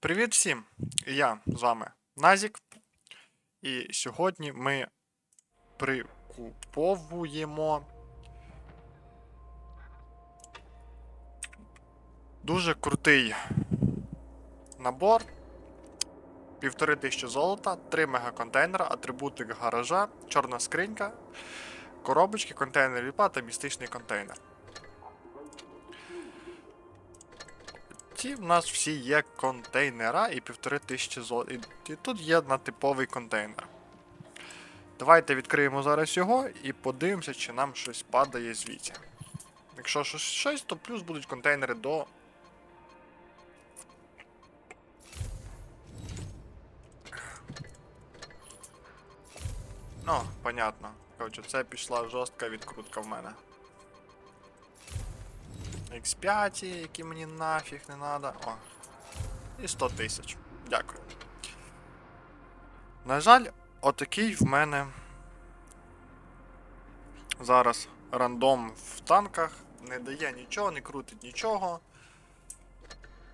Привіт всім! Я з вами Назік. І сьогодні ми прикуповуємо дуже крутий набор. Півтори тисячі золота, 3 мегаконтейнера, атрибутик гаража, чорна скринька, коробочки, контейнер ліпа та містичний контейнер. Ці в нас всі є контейнера і півтори тисячі золота. І, і тут є на типовий контейнер. Давайте відкриємо зараз його і подивимося, чи нам щось падає звідси. Якщо щось, щось, то плюс будуть контейнери до. Ну, понятно. Коротше, це пішла жорстка відкрутка в мене. X5, які мені нафіг не надо. О. І 100 тисяч. Дякую. На жаль, отакий в мене зараз рандом в танках. Не дає нічого, не крутить нічого.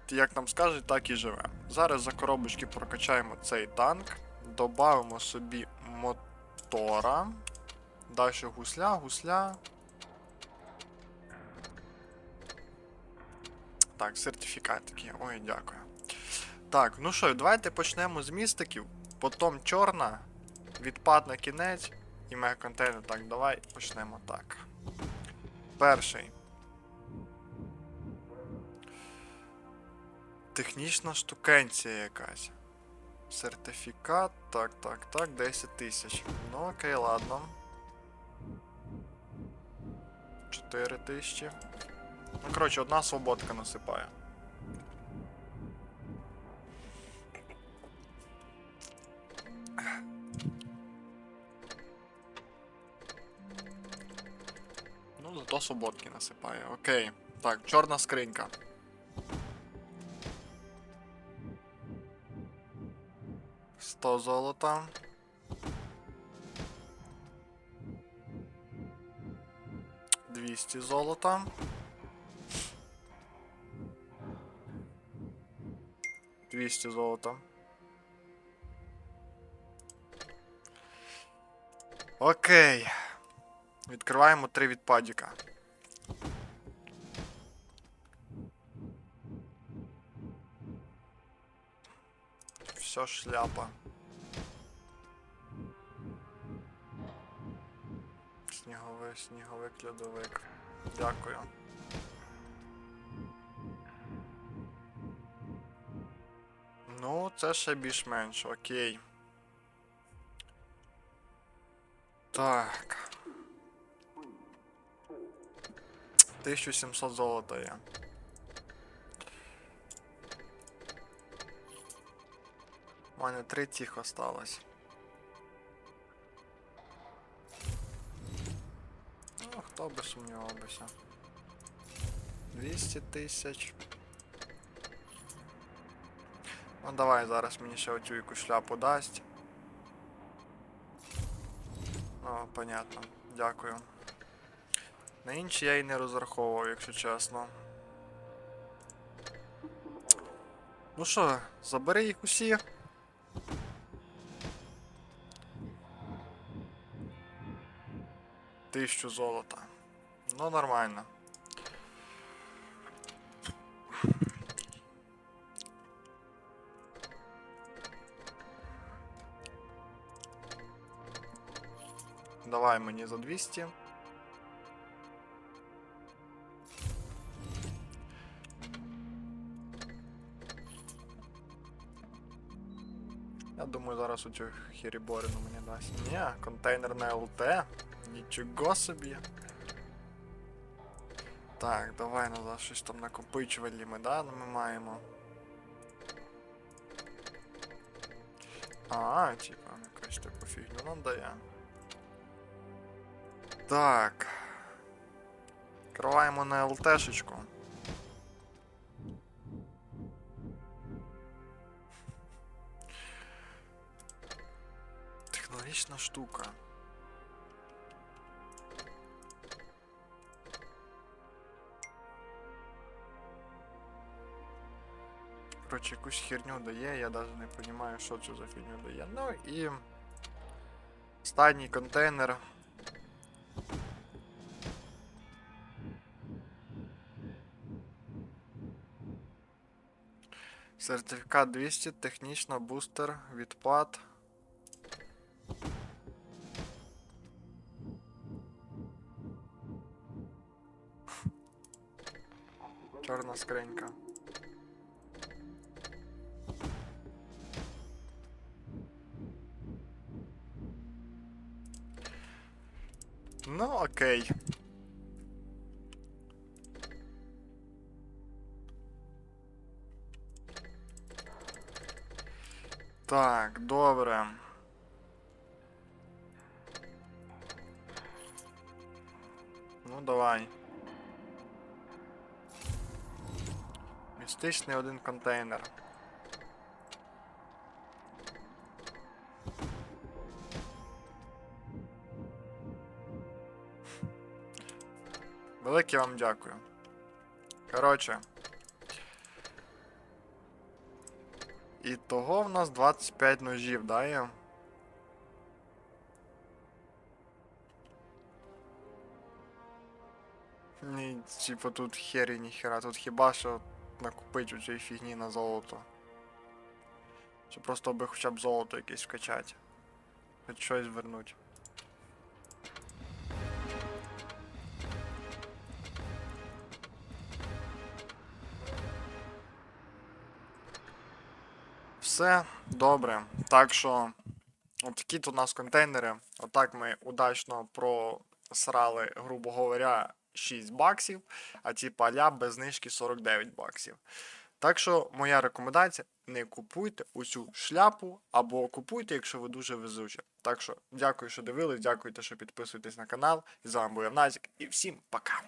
Як нам скажуть, так і живе. Зараз за коробочки прокачаємо цей танк. Добавимо собі мотора. Далі гусля, гусля. Так, сертифікат такий. Ой, дякую. Так, ну що, давайте почнемо з містиків. Потім чорна, відпад на кінець і мегаконтейнер. Так, давай почнемо так. Перший. Технічна штукенція якась. Сертифікат. Так, так, так, 10 тисяч. Ну окей, ладно. 4 тисячі. Ну, коротше, одна свободка насипає. Ну, зато свободки насипає. Окей. Так, чорна скринька. Сто золота. Двісті золота. 200 золота. Окей. Відкриваємо три відпадіка. Все шляпа. Сніговий, сніговик, льодовик. Дякую. Ну, це ще більш-менш, окей. Так. 1700 золота є. У мене три тих осталось. Ну, хто би сумнівався. 200 тисяч. Ну давай зараз мені ще оцю якусь шляпу дасть. О, понятно. Дякую. На інші я і не розраховував, якщо чесно. Ну що, забери їх усі. Тисячу золота. Ну, нормально. Давай мені за 200. Я думаю, зараз оцю хіріборину мені дасть. Ні, контейнер на ЛТ. Нічого собі. Так, давай назад щось там накопичувалі ми, да? Ми маємо. А, типа, якась таку фігню нам дає. Так. Криваємо на ЛТшечку. Технологічна штука. коротше, якусь херню дає, я навіть не розумію, що це за фігню дає. Ну і. Останній контейнер. Сертифікат 200, технічно бустер, відпад. Чорна скринька. Ну, окей. Так, добре. Ну, давай. Містичний один контейнер. Велике вам дякую. Коротше. І того в нас 25 ножів, да, є? Ні, типу тут хері ніхера, тут хіба що накупить у цій фігні на золото. Чи просто би хоча б золото якесь вкачати. Хоч щось вернуть. Все добре. Так що, от такі тут у нас контейнери. Отак ми удачно просрали, грубо говоря, 6 баксів, а ті поля без знижки 49 баксів. Так що, моя рекомендація: не купуйте усю шляпу або купуйте, якщо ви дуже везучі. Так що, дякую, що дивились, дякуйте, що підписуєтесь на канал. І з вами був Явназик, і всім пока!